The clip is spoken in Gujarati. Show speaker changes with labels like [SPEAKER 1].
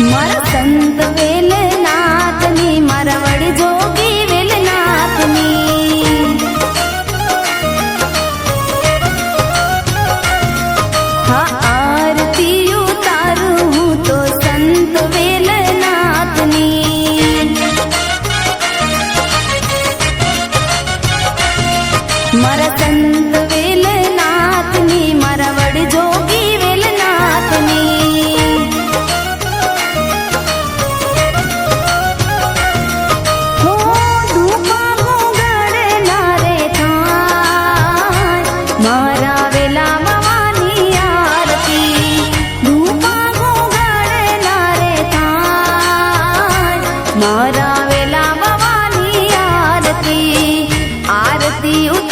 [SPEAKER 1] મારા સંત વેલનાથની મારા વડ જોગી વેલનાથની હા આરતીયું તારું હું તો સંત વેલનાથની મારા સંત y